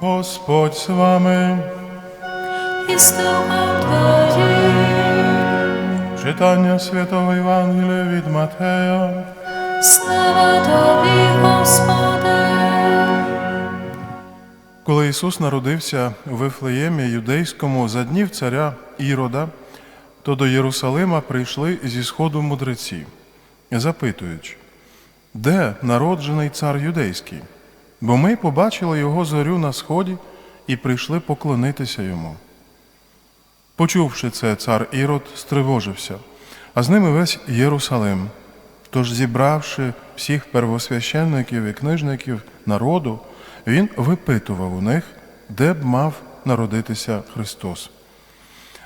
Господь з вами. і з Твоїм. Читання Святого Євангелія від Матея. Слава Тобі, Господи. Коли Ісус народився у Вифлеємі юдейському за днів царя Ірода, то до Єрусалима прийшли зі сходу мудреці, запитуючи, де народжений цар юдейський? Бо ми побачили його зорю на сході і прийшли поклонитися йому. Почувши це, цар Ірод стривожився, а з ними весь Єрусалим. Тож, зібравши всіх первосвященників і книжників народу, він випитував у них, де б мав народитися Христос.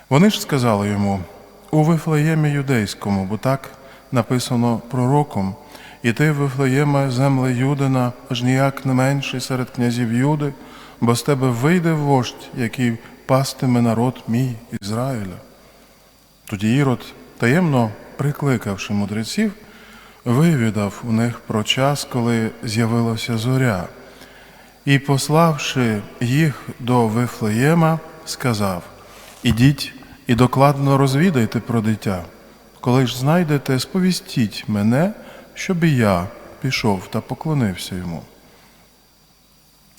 Вони ж сказали йому у Вифлеємі юдейському, бо так написано пророком, і ти, Вифлеєме, земле Юдина, аж ніяк не менший серед князів Юди, бо з тебе вийде вождь, який пастиме народ мій Ізраїля. Тоді Ірод, таємно прикликавши мудреців, вивідав у них про час, коли з'явилася зоря, і, пославши їх до Вифлеєма, сказав: Ідіть і докладно розвідайте про дитя. Коли ж знайдете, сповістіть мене, щоб і я пішов та поклонився йому.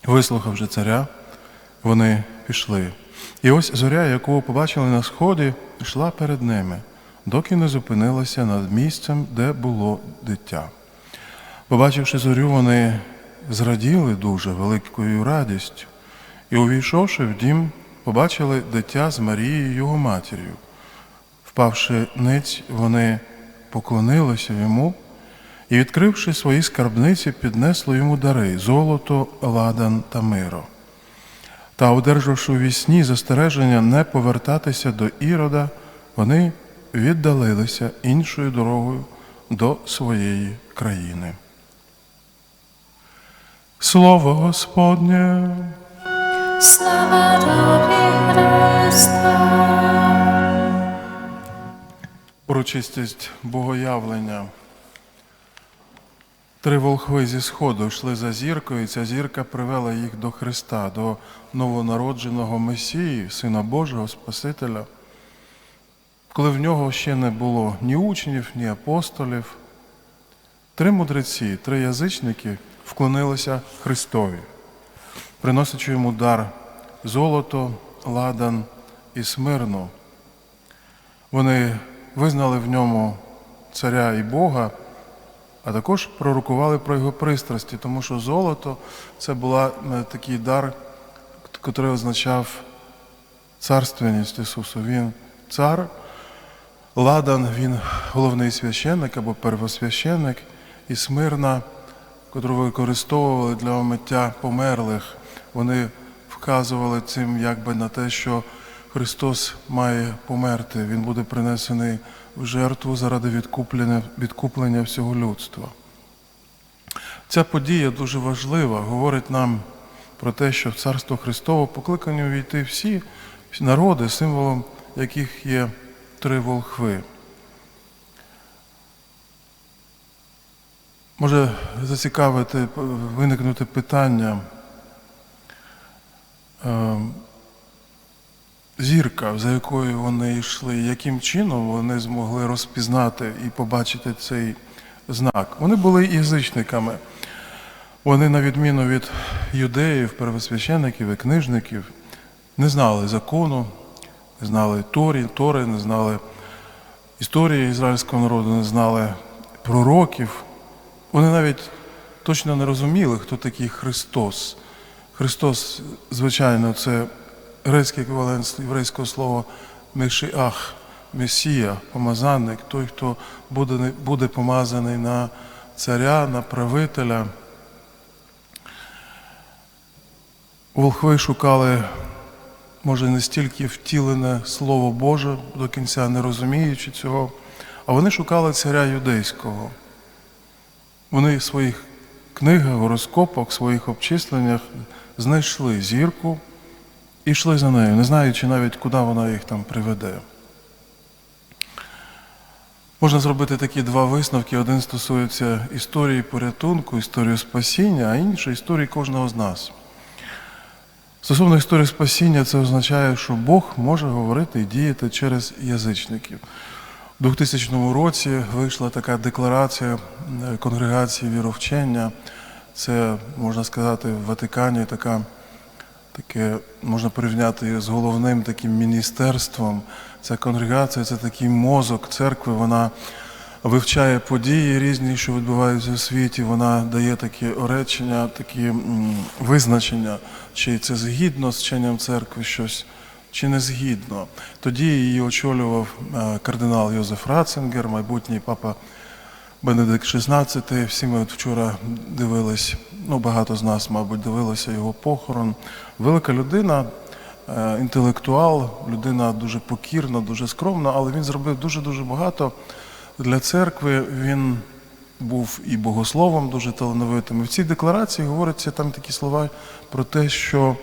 Вислухавши царя, вони пішли. І ось зоря, яку побачили на сході, йшла перед ними, доки не зупинилася над місцем, де було дитя. Побачивши зорю, вони зраділи дуже великою радістю, і, увійшовши в дім, побачили дитя з Марією, його матір'ю. Впавши ниць, вони поклонилися йому і, відкривши свої скарбниці, піднесли йому дари золото, ладан та миро. Та, одержавши у вісні застереження не повертатися до Ірода, вони віддалилися іншою дорогою до своєї країни. Слово Господнє. Слава Тобі, Христе. Урочистість богоявлення. Три волхви зі сходу йшли за зіркою, і ця зірка привела їх до Христа, до новонародженого Месії, Сина Божого, Спасителя, коли в нього ще не було ні учнів, ні апостолів. Три мудреці, три язичники вклонилися Христові, приносячи йому дар золото, ладан і смирну. Вони визнали в ньому царя і Бога, а також пророкували про його пристрасті, тому що золото це була е, такий дар, який означав царственність Ісусу. Він цар, ладан, він головний священник або первосвященник, і смирна, котру використовували для омиття померлих. Вони вказували цим якби на те, що Христос має померти, Він буде принесений в жертву заради відкуплення, відкуплення всього людства. Ця подія дуже важлива, говорить нам про те, що в Царство Христово покликані увійти всі народи, символом яких є три волхви. Може зацікавити, виникнути питання. Зірка, за якою вони йшли, яким чином вони змогли розпізнати і побачити цей знак. Вони були язичниками. Вони, на відміну від юдеїв, первосвящеників і книжників, не знали закону, не знали Торі, Тори, не знали історії ізраїльського народу, не знали пророків. Вони навіть точно не розуміли, хто такий Христос. Христос, звичайно, це грецький еквівалент єврейського слова Мешіах, Месія, помазанник, той, хто буде, буде помазаний на царя, на правителя. Волхви шукали, може, не стільки втілене Слово Боже, до кінця не розуміючи цього, а вони шукали царя юдейського. Вони в своїх книгах, гороскопах, своїх обчисленнях знайшли зірку і йшли за нею, не знаючи навіть, куди вона їх там приведе. Можна зробити такі два висновки. Один стосується історії порятунку, історії спасіння, а інший історії кожного з нас. Стосовно історії спасіння, це означає, що Бог може говорити і діяти через язичників. У 2000 році вийшла така декларація е, конгрегації віровчення. Це, можна сказати, в Ватикані така, таке можна порівняти з головним таким міністерством. Ця конгрегація це такий мозок церкви. Вона вивчає події різні, що відбуваються у світі. Вона дає такі оречення, такі визначення, чи це згідно з вченням церкви щось, чи не згідно. Тоді її очолював е, кардинал Йозеф Ратцингер, майбутній папа Бенедикт XVI. Всі ми от вчора дивились, ну багато з нас, мабуть, дивилися його похорон. Велика людина, е, інтелектуал, людина дуже покірна, дуже скромна, але він зробив дуже-дуже багато для церкви. Він був і богословом дуже талановитим. І в цій декларації говориться там такі слова про те, що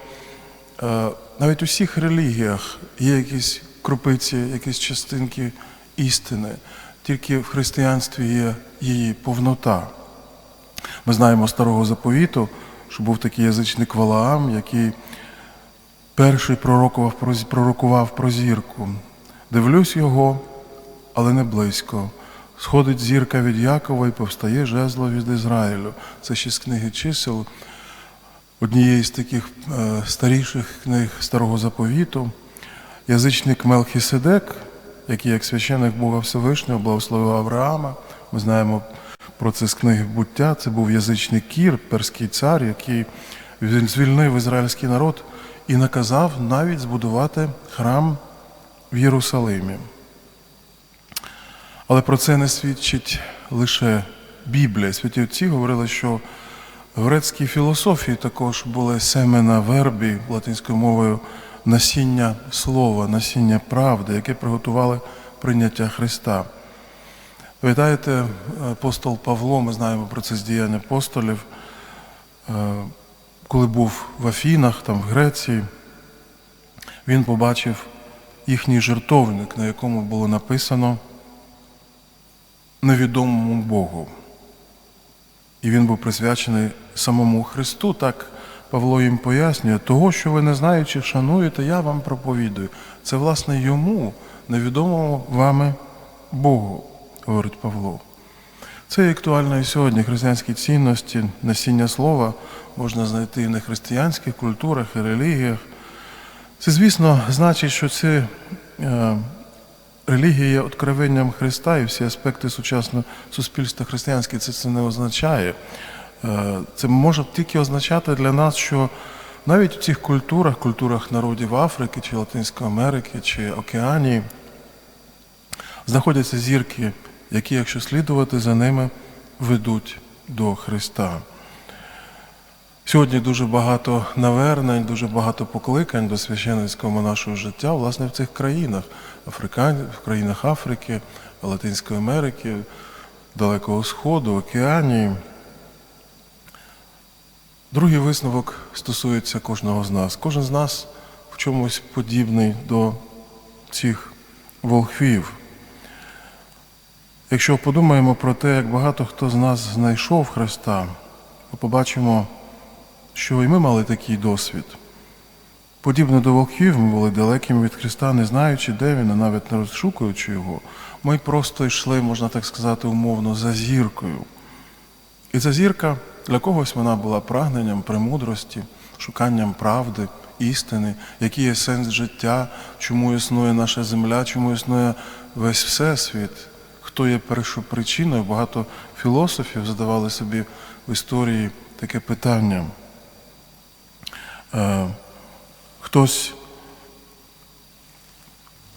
е, навіть у всіх релігіях є якісь крупиці, якісь частинки істини. Тільки в християнстві є її повнота. Ми знаємо старого заповіту, що був такий язичник Валаам, який перший пророкував, про- пророкував про зірку. Дивлюсь його, але не близько. Сходить зірка від Якова і повстає жезло від Ізраїлю. Це ще з книги чисел, однієї з таких е, старіших книг старого заповіту. Язичник Мелхіседек, який як священик Бога Всевишнього благословив Авраама. Ми знаємо про книги буття. Це був язичник Кір, перський цар, який звільнив ізраїльський народ і наказав навіть збудувати храм в Єрусалимі. Але про це не свідчить лише Біблія. Святі отці говорили, що в грецькій філософії також були семена вербі латинською мовою насіння слова, насіння правди, яке приготували прийняття Христа. Пам'ятаєте, апостол Павло, ми знаємо про це з діянь апостолів, е, коли був в Афінах, там в Греції, він побачив їхній жертовник, на якому було написано невідомому Богу. І він був присвячений самому Христу. Так Павло їм пояснює, того, що ви не знаючи, шануєте, я вам проповідую. Це, власне, йому, невідомому вами Богу, говорить Павло. Це актуально і сьогодні. Християнські цінності, насіння слова можна знайти і в нехристиянських культурах і релігіях. Це, звісно, значить, що це е, релігія є откровенням Христа і всі аспекти сучасного суспільства християнське це, це не означає. Е, Це може тільки означати для нас, що навіть в цих культурах, культурах народів Африки чи Латинської Америки чи Океанії, знаходяться зірки, які, якщо слідувати за ними, ведуть до Христа. Сьогодні дуже багато навернень, дуже багато покликань до священницького нашого життя, власне, в цих країнах, в країнах Африки, Латинської Америки, Далекого Сходу, Океанії. Другий висновок стосується кожного з нас. Кожен з нас в чомусь подібний до цих волхвів. Якщо подумаємо про те, як багато хто з нас знайшов Христа, ми побачимо, що і ми мали такий досвід. Подібно до волхвів, ми були далекими від Христа, не знаючи, де він, а навіть не розшукуючи його. Ми просто йшли, можна так сказати, умовно, за зіркою. І ця зірка для когось вона була прагненням премудрості, шуканням правди, істини, який є сенс життя, чому існує наша земля, чому існує весь всесвіт, хто є першопричиною. Багато філософів задавали собі в історії таке питання. Е, Хтось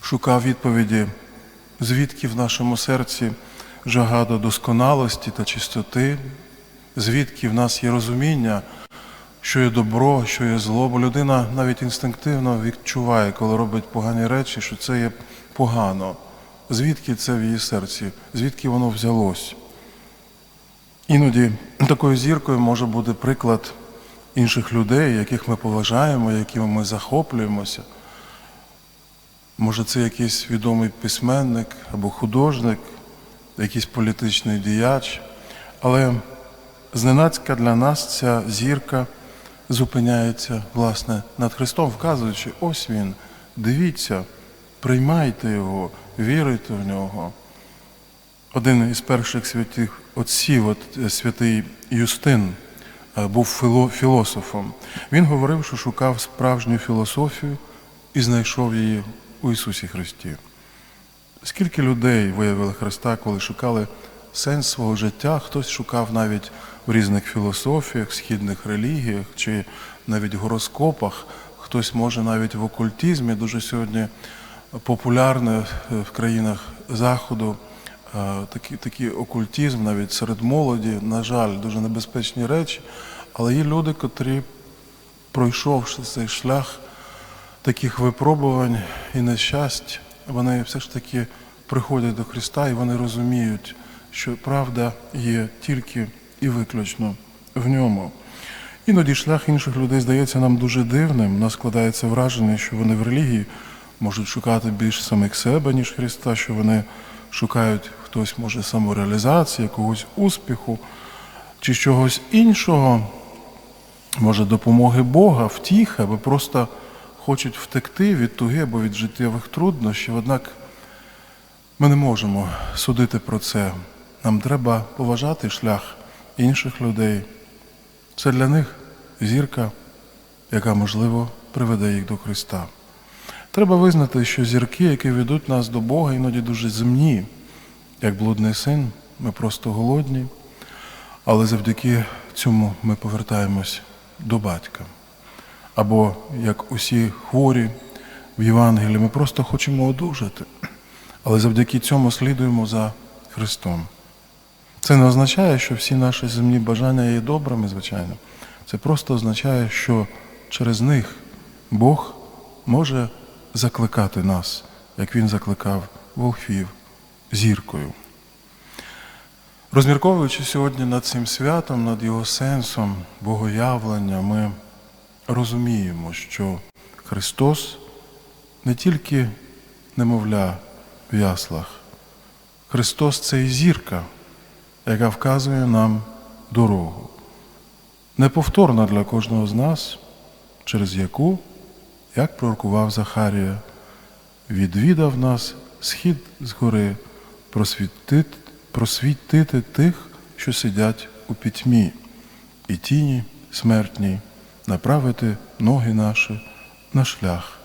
шукав відповіді, звідки в нашому серці жага до досконалості та чистоти, звідки в нас є розуміння, що є добро, що є зло, бо людина навіть інстинктивно відчуває, коли робить погані речі, що це є погано. Звідки це в її серці, звідки воно взялось? Іноді такою зіркою може бути приклад інших людей, яких ми поважаємо, якими ми захоплюємося. Може, це якийсь відомий письменник або художник, якийсь політичний діяч. Але зненацька для нас ця зірка зупиняється власне над Христом, вказуючи, ось Він, дивіться, приймайте Його, віруйте в нього. Один із перших святих отців, от е, святий Юстин, е, був філо- філософом. Він говорив, що шукав справжню філософію і знайшов її у Ісусі Христі. Скільки людей виявили Христа, коли шукали сенс свого життя, хтось шукав навіть в різних філософіях, східних релігіях чи навіть гороскопах, хтось може навіть в окультизмі, дуже сьогодні популярне е, в країнах Заходу. е, Такий, такий окультизм навіть серед молоді, на жаль, дуже небезпечні речі. Але є люди, котрі, пройшовши цей шлях таких випробувань і нещасть, вони все ж таки приходять до Христа і вони розуміють, що правда є тільки і виключно в ньому. Іноді шлях інших людей здається нам дуже дивним. У нас складається враження, що вони в релігії можуть шукати більш самих себе, ніж Христа, що вони шукають хтось може самореалізації, якогось успіху чи чогось іншого, може допомоги Бога, втіхи, або просто хочуть втекти від туги або від життєвих труднощів. Однак ми не можемо судити про це. Нам треба поважати шлях інших людей. Це для них зірка, яка, можливо, приведе їх до Христа. Треба визнати, що зірки, які ведуть нас до Бога, іноді дуже земні, як блудний син, ми просто голодні, але завдяки цьому ми повертаємось до батька. Або як усі хворі в Євангелії, ми просто хочемо одужати, але завдяки цьому слідуємо за Христом. Це не означає, що всі наші земні бажання є добрими, звичайно. Це просто означає, що через них Бог може закликати нас, як Він закликав волхвів зіркою. Розмірковуючи сьогодні над цим святом, над його сенсом, богоявлення, ми розуміємо, що Христос не тільки немовля в яслах, Христос це і зірка, яка вказує нам дорогу. Неповторна для кожного з нас, через яку, як пророкував Захарія, відвідав нас схід з гори просвітити, просвітити тих, що сидять у пітьмі, і тіні смертній, направити ноги наші на шлях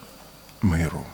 миру.